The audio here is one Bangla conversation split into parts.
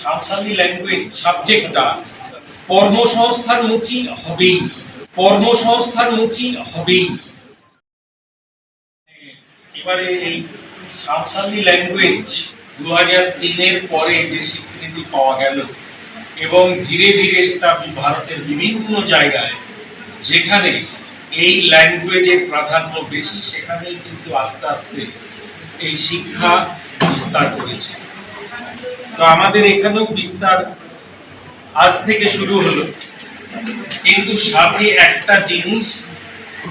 সাঁওতালি ল্যাঙ্গুয়েজ সাবজেক্টটা কর্মসংস্থানমুখী হবেই কর্মসংস্থানমুখী হবেই। এবারে এই সাঁওতালি ল্যাঙ্গুয়েজ দু হাজার তিনের পরে যে স্বীকৃতি পাওয়া গেল এবং ধীরে ধীরে সেটা ভারতের বিভিন্ন জায়গায়, যেখানে এই ল্যাঙ্গুয়েজের প্রাধান্য বেশি, সেখানেই কিন্তু আস্তে আস্তে এই শিক্ষা বিস্তার করেছে। তো আমাদের এখানেও বিস্তার আজ থেকে শুরু হলো। কিন্তু সাথে একটা জিনিস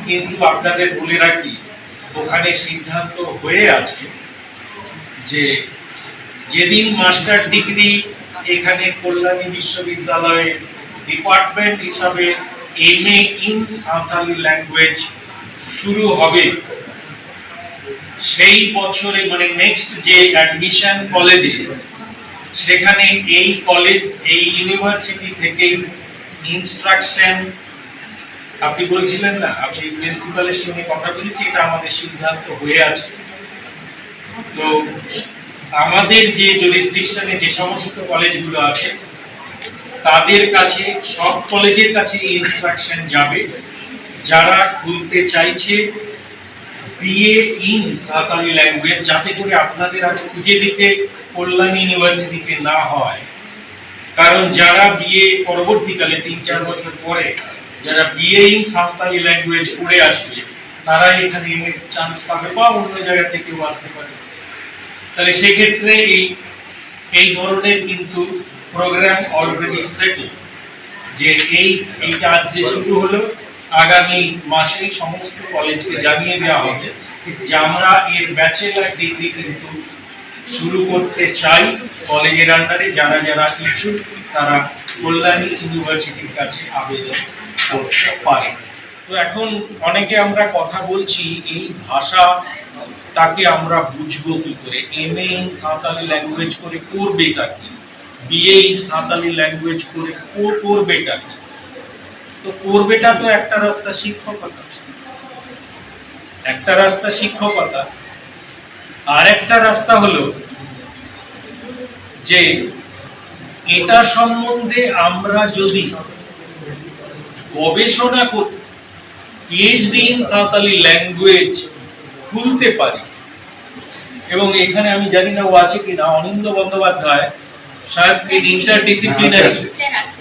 কিন্তু আপনাদের বলে রাখি, ওখানে সিদ্ধান্ত হয়ে আছে যে যেদিন মাস্টার ডিগ্রি এখানে কল্যাণী বিশ্ববিদ্যালয়ে ডিপার্টমেন্ট হিসাবে M A in Santali language শুরু হবে, সেই বছরে মানে নেক্সট যে অ্যাডমিশন কলেজে সেখানে এই কলেজ এই ইউনিভার্সিটি থেকেই ইনস্ট্রাকশন আপনি বলছিলেন না, আপনি প্রিন্সিপালের সঙ্গে কথা বলেছি, এটা আমাদের সিদ্ধান্ত হয়ে আছে। তো আমাদের যে জুরিসডিকশনে যে সমস্ত কলেজগুলো আছে, তাদের কাছে, সব কলেজের কাছে ইনস্ট্রাকশন যাবে। যারা খুলতে চাইছে বিএ ইন সাঁওতালি ল্যাঙ্গুয়েজ যাতে করে আপনাদের আর খুঁজে দিতে কল্যাণ ইউনিভার্সিটিতে না হয়। কারণ যারা বিএ পরবর্তীকালে তিন চার বছর পরে যারা বিএ ইন সাঁওতালি ল্যাঙ্গুয়েজ পড়ে আসবে তারা এখানে এম চান্স পাবে বা অন্য জায়গা থেকেও আসতে পারে। তাহলে সেক্ষেত্রে এই এই ধরনের কিন্তু প্রোগ্রাম অলরেডি সেটেল যে এই, এইটা আজ যে শুরু হলো আগামী মাসেই সমস্ত কলেজকে জানিয়ে দেওয়া হবে যে আমরা এর ব্যাচেলার ডিগ্রি কিন্তু শুরু করতে চাই কলেজের আন্ডারে যারা যারা ইচ্ছুক, তারা কল্যাণী ইউনিভার্সিটির কাছে আবেদন করতে পারে। তো এখন অনেকে আমরা কথা বলছি, এই ভাষা তাকে আমরা বুঝব কি করে? M A in Santali language করে করবেটা কি? বিএ ইন সাঁওতালি ল্যাঙ্গুয়েজ করে করবেটা কি? তো করবেটা তো একটা রাস্তা শিক্ষকতা। একটা রাস্তা শিক্ষকতা। আর একটা রাস্তা হলো যে এটা সম্বন্ধে আমরা যদি গবেষণা করি পিএইচডি ইন সাঁওতালি ল্যাঙ্গুয়েজ খুলতে পারি এবং এখানে আমি জানি না ও আছে কিনা অনিন্দ বন্দ্যোপাধ্যায় সংস্কৃত ইন্টারডিসিপ্লিনারি আছে।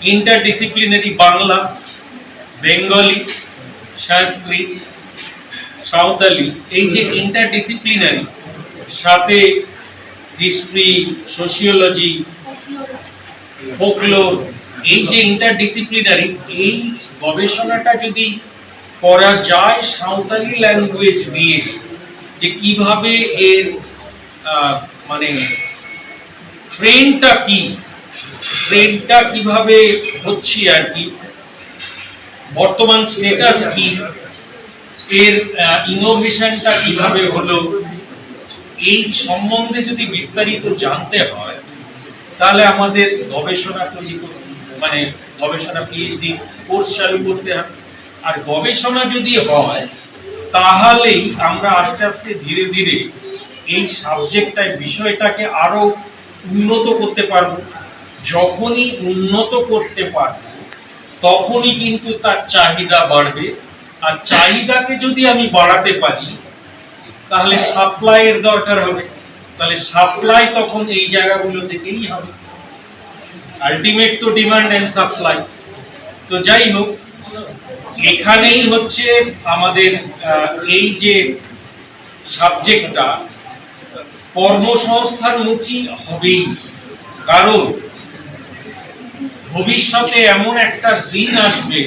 ইন্টারডিসিপ্লিনারি বাংলা বেঙ্গলি সংস্কৃত সাঁওতালি, এই যে ইন্টারডিসিপ্লিনারি সাথে হিস্ট্রি সোশিওলজি ফোকলোর এই যে ইন্টারডিসিপ্লিনারি এই গবেষণাটা যদি করা যায় সাঁওতালি ল্যাঙ্গুয়েজ নিয়ে, যে কীভাবে এর মানে ট্রেনটা কি ট্রেনটা কীভাবে হচ্ছে আর কি? বর্তমান স্টেটাস কি? এর ইনোভেশনটা কীভাবে হলো? এই সম্বন্ধে যদি বিস্তারিত জানতে হয়, তাহলে আমাদের গবেষণা তৈরি মানে গবেষণা পিএইচডি কোর্স চালু করতে হবে। আর গবেষণা যদি হয়, তাহলেই আমরা আস্তে আস্তে ধীরে ধীরে এই সাবজেক্টটায় বিষয়টাকে আরও উন্নত করতে পারব। যখনই উন্নত করতে পারব, তখনই কিন্তু তার চাহিদা বাড়বে। আর চাহিদাকে যদি আমি বাড়াতে পারি, তাহলে সাপ্লাইয়ের দরকার হবে। তাহলে সাপ্লাই তখন এই জায়গাগুলো থেকেই হবে। আলটিমেট তো ডিমান্ড এন্ড সাপ্লাই তো যাই হোক, এখানেই হচ্ছে আমাদের এই যে সাবজেক্টটা কর্মসংস্থানমুখী হবেই। কারণ ভবিষ্যতে এমন একটা দিন আসবে,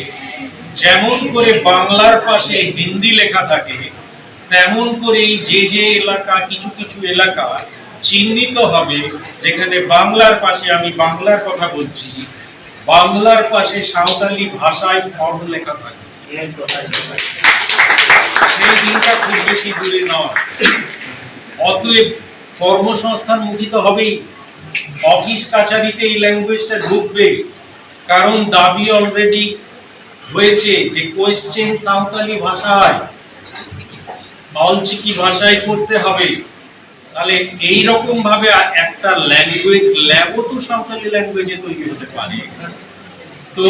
যেমন করে বাংলার পাশে হিন্দি লেখা থাকে, তেমন করেই যে যে এলাকা, কিছু কিছু এলাকা চিহ্নিত হবে, যেখানে বাংলার পাশে আমি বাংলার কথা বলছি, বাংলার পাশে সাঁওতালি ভাষায় ফর্ম লেখা থাকে। সেই দিনটা খুব বেশি দূরে নয়। অতএব কর্মসংস্থান মুখিত হবেই। অফিস কাছারিতে এই ল্যাঙ্গুয়েজটা ঢুকবে, কারণ দাবি অলরেডি হয়েছে যে কোয়েশ্চেন সাঁওতালি ভাষায় অলচিকি ভাষায় করতে হবে। তাহলে এই রকম ভাবে একটা ল্যাঙ্গুয়েজ ল্যাবও তো সাঁওতালি ল্যাঙ্গুয়েজে তৈরি হতে পারে। তো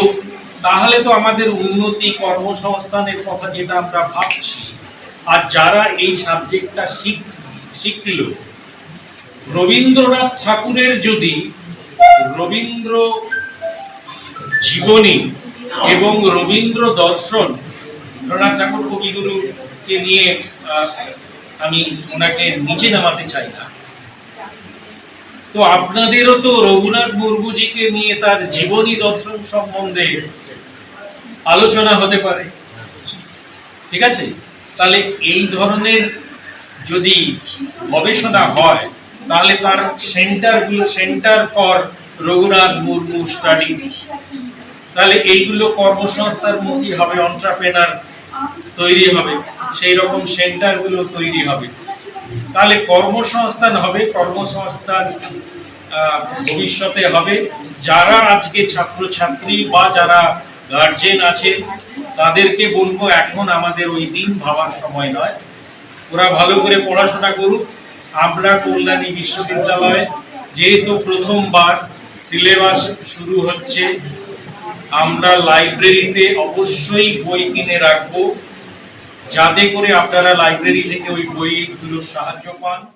তাহলে তো আমাদের উন্নতি কর্মসংস্থানের কথা যেটা আমরা ভাবছি, আর যারা এই সাবজেক্টটা শিখ, শিখলো রবীন্দ্রনাথ ঠাকুরের যদি রবীন্দ্র জীবনী এবং রবীন্দ্র দর্শন, রবীন্দ্রনাথ ঠাকুর কবিগুরুকে নিয়ে আমি ওনাকে নিচে নামাতে চাই না। তো আপনাদেরও তো রঘুনাথ মুর্মুজিকে নিয়ে তার জীবনী দর্শন সম্বন্ধে আলোচনা হতে পারে। ঠিক আছে? তাহলে এই ধরনের যদি গবেষণা হয় তাহলে তার সেন্টারগুলো centre for Raghunath Murmu studies তাহলে এইগুলো কর্মসংস্থার মুখী হবে অন্টারপ্রেনার তৈরি হবে সেই রকম সেন্টারগুলো তৈরি হবে। তাহলে কর্মসংস্থান হবে, কর্মসংস্থান ভবিষ্যতে হবে। যারা আজকে ছাত্রছাত্রী বা যারা গার্জেন আছে, তাদেরকে বলব, এখন আমাদের ওই দিন ভাবার সময় নয়। ওরা ভালো করে পড়াশোনা করুক আমরা কল্যাণী বিশ্ববিদ্যালয় যেহেতু প্রথমবার সিলেবাস শুরু হচ্ছে, আমরা লাইব্রেরিতে অবশ্যই বই কিনে রাখব। যাতে করে আপনারা লাইব্রেরি থেকে ওই বইগুলোর সাহায্য পান।